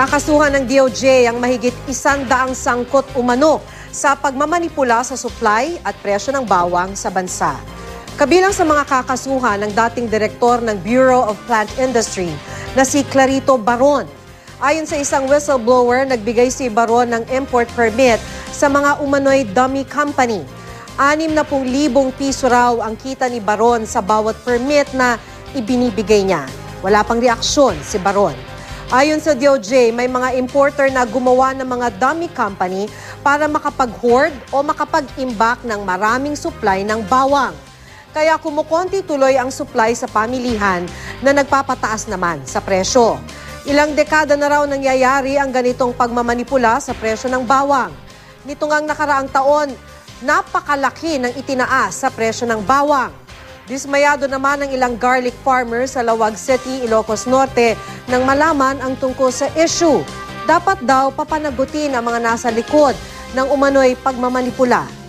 Kakasuhan ng DOJ ang mahigit isandaang sangkot umano sa pagmamanipula sa supply at presyo ng bawang sa bansa. Kabilang sa mga kakasuhan ng dating direktor ng Bureau of Plant Industry na si Clarito Baron. Ayon sa isang whistleblower, nagbigay si Baron ng import permit sa mga umano'y dummy company. Anim na pong libong piso raw ang kita ni Baron sa bawat permit na ibinibigay niya. Wala pang reaksyon si Baron. Ayon sa DOJ, may mga importer na gumawa ng mga dummy company para makapag-hoard o makapag-imbak ng maraming supply ng bawang. Kaya kumukonti tuloy ang supply sa pamilihan na nagpapataas naman sa presyo. Ilang dekada na raw nangyayari ang ganitong pagmamanipula sa presyo ng bawang. Nito ngang nakaraang taon, napakalaki ng itinaas sa presyo ng bawang. Dismayado naman ang ilang garlic farmers sa Lawag City, Ilocos Norte nang malaman ang tungkol sa issue. Dapat daw papanagutin ang mga nasa likod ng umano'y pagmamanipula